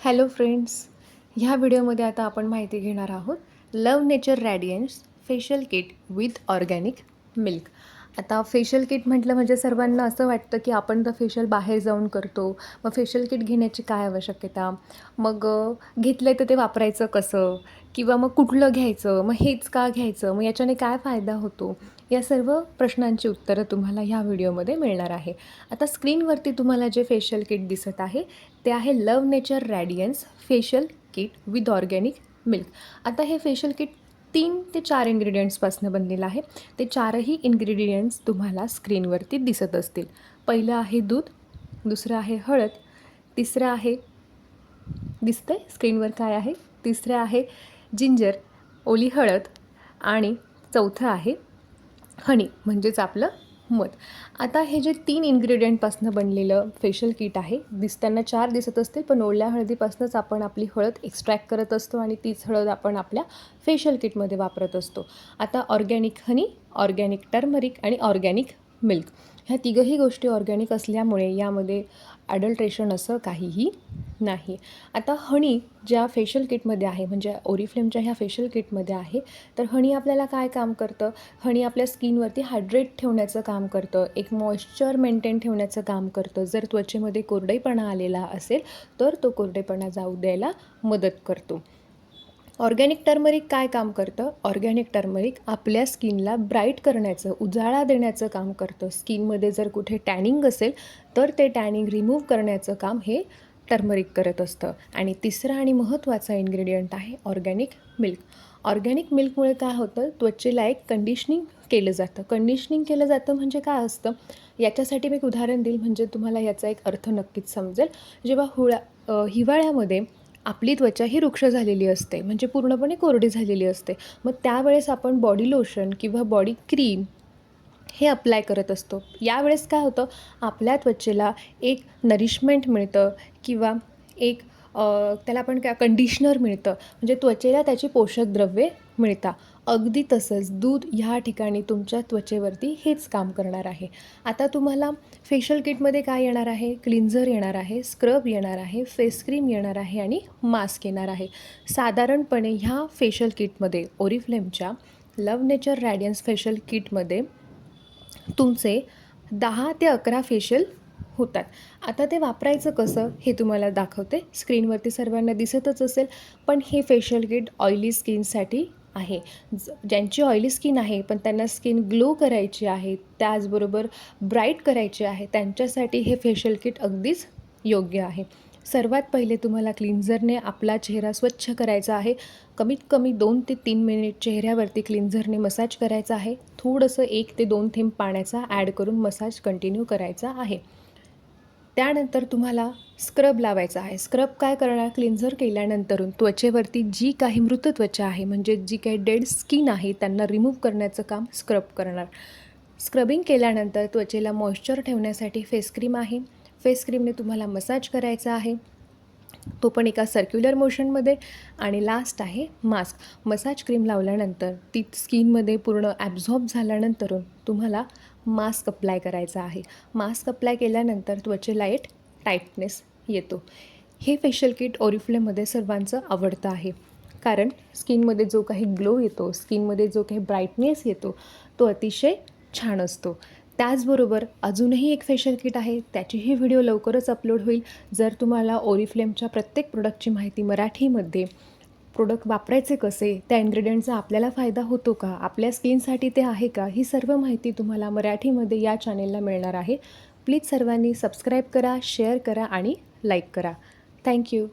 Hello friends ह्या व्हिडिओमध्ये आता आपण माहिती घेणार आहोत love nature radiance facial kit with organic milk. आता फेशियल किट म्हटलं म्हणजे सर्वांना असं वाटतं की आपण तर फेशियल बाहेर जाऊन करतो मग फेशियल किट घेण्याची काय आवश्यकता? मग घेतलं तर ते वापरायचं कसं? किंवा मग कुठलं घ्यायचं? मग हेच का घ्यायचं? मग याच्याने काय फायदा होतो? या सर्व प्रश्नांची उत्तरं तुम्हाला ह्या व्हिडिओमध्ये मिळणार आहे. आता स्क्रीनवरती तुम्हाला जे फेशियल किट दिसत आहे ते आहे love nature radiance facial kit with organic milk आता हे फेशियल किट तीन ते चार इन्ग्रेडियंट्सपासून बनलेलं आहे. ते चारही इन्ग्रेडियंट्स तुम्हाला स्क्रीनवरती दिसत असतील. पहिलं आहे दूध दुसरं आहे हळद तिसरं आहे दिसतं आहे स्क्रीनवर काय आहे? तिसरं आहे जिंजर ओली हळद आणि चौथं आहे हनी म्हणजेच आपलं मध. आता हे जे तीन इन्ग्रेडियंटपासनं बनलेलं फेशियल किट आहे दिसताना चार दिसत असतील पण ओल्या हळदीपासूनच आपण आपली हळद एक्स्ट्रॅक्ट करत असतो आणि तीच हळद आपण आपल्या फेशियल किटमध्ये वापरत असतो. आता ऑर्गॅनिक हनी ऑर्गॅनिक टर्मरिक आणि ऑर्गॅनिक मिल्क. ह्या तिघही गोष्टी ऑर्गॅनिक असल्यामुळे यामध्ये ॲडल्ट्रेशन असं काहीही नाही. आता हणी ज्या फेशियल किटमध्ये आहे म्हणजे ओरिफ्लेमच्या ह्या फेशियल किटमध्ये आहे तर हणी आपल्याला काय काम करतं? हणी आपल्या स्किनवरती हायड्रेट ठेवण्याचं काम करतं एक मॉइश्चर मेंटेन ठेवण्याचं काम करतं. जर त्वचेमध्ये कोरडेपणा आलेला असेल तर तो कोरडेपणा जाऊ द्यायला मदत करतो. ऑर्गॅनिक टर्मरिक काय काम करतं? ऑर्गॅनिक टर्मरिक आपल्या स्किनला ब्राईट करण्याचं उजाळा देण्याचं काम करतं. स्किनमध्ये जर कुठे टॅनिंग असेल तर ते टॅनिंग रिमूव्ह करण्याचं काम हे टर्मरिक करत असतं. आणि तिसरा आणि महत्त्वाचा इन्ग्रेडियंट आहे ऑर्गॅनिक मिल्क ऑर्गॅनिक मिल्कमुळे काय होतं? त्वचेला एक कंडिशनिंग केलं जातं. कंडिशनिंग केलं जातं म्हणजे काय असतं? याच्यासाठी मी एक उदाहरण देईल म्हणजे तुम्हाला याचा एक अर्थ नक्कीच समजेल. जेव्हा हुळा हिवाळ्यामध्ये आपली त्वचा ही वृक्ष झालेली असते म्हणजे पूर्णपणे कोरडी झालेली असते. मग त्यावेळेस आपण बॉडी लोशन किंवा बॉडी क्रीम हे अप्लाय करत असतो. यावेळेस काय होतं आपल्या त्वचेला एक नरिशमेंट मिळतं किंवा एक त्याला आपण काय कंडिशनर मिळतं. म्हणजे त्वचेला त्याची पोषक द्रव्ये मिळतात. अगदी तसंच दूध ह्या ठिकाणी तुमच्या त्वचेवरती हेच काम करणार आहे. आता तुम्हाला फेशियल किटमध्ये काय येणार आहे? क्लिन्झर येणार आहे स्क्रब येणार आहे फेस क्रीम येणार आहे आणि मास्क येणार आहे. साधारणपणे ह्या फेशियल किटमध्ये ओरिफ्लेमच्या लव नेचर रॅडियन्स फेशियल किटमध्ये तुमचे दहा ते अकरा फेशियल होतात. आता ते वापरायचं कसं हे तुम्हाला दाखवते. स्क्रीनवरती सर्वांना दिसतच असेल पण हे फेशियल किट ऑइली स्किनसाठी आहे. ज ज्यांची ऑइली स्किन आहे पण त्यांना स्किन ग्लो करायची आहे त्याचबरोबर ब्राईट करायची आहे त्यांच्यासाठी हे फेशियल किट अगदीच योग्य आहे. सर्वात पहिले तुम्हाला क्लिन्झरने आपला चेहरा स्वच्छ करायचा आहे. कमीत कमी दोन ते तीन मिनिट चेहऱ्यावरती क्लिन्झरने मसाज करायचा आहे. थोडंसं एक ते दोन थेंब पाण्याचा ॲड करून मसाज कंटिन्यू करायचा आहे. त्यानंतर तुम्हाला स्क्रब लावायचा आहे. स्क्रब काय करणार? क्लिन्झर केल्यानंतरून त्वचेवरती जी काही मृत त्वचा आहे म्हणजे जी काही डेड स्किन आहे त्यांना रिमूव्ह करण्याचं काम स्क्रब करणार. स्क्रबिंग केल्यानंतर त्वचेला मॉइश्चर ठेवण्यासाठी फेस क्रीम आहे. फेस क्रीमने तुम्हाला मसाज करायचा आहे. तो पण एका सर्क्युलर मोशनमध्ये आणि लास्ट आहे मास्क मसाज क्रीम लावल्यानंतर ती स्किनमध्ये पूर्ण ॲब्झॉर्ब झाल्यानंतर तुम्हाला मास्क अप्लाय करायचा आहे. मास्क अप्लाय केल्यानंतर त्वचेला एक टाईटनेस येतो. हे फेशियल किट ओरिफ्लेमध्ये सर्वांचं आवडतं आहे. कारण स्किनमध्ये जो काही ग्लो येतो स्किनमध्ये जो काही ब्राईटनेस येतो तो अतिशय छान असतो. त्याचबरोबर अजूनही एक फेशियल किट आहे त्याचीही व्हिडिओ लवकरच अपलोड होईल. जर तुम्हाला ओरिफ्लेमच्या प्रत्येक प्रोडक्टची माहिती मराठीमध्ये प्रोडक्ट वापरायचे कसे त्या इन्ग्रेडियंटचा आपल्याला फायदा होतो का आपल्या स्किनसाठी ते आहे का ही सर्व माहिती तुम्हाला मराठीमध्ये या चॅनेलला मिळणार आहे. प्लीज सर्वांनी सबस्क्राईब करा शेअर करा आणि लाईक करा. थँक्यू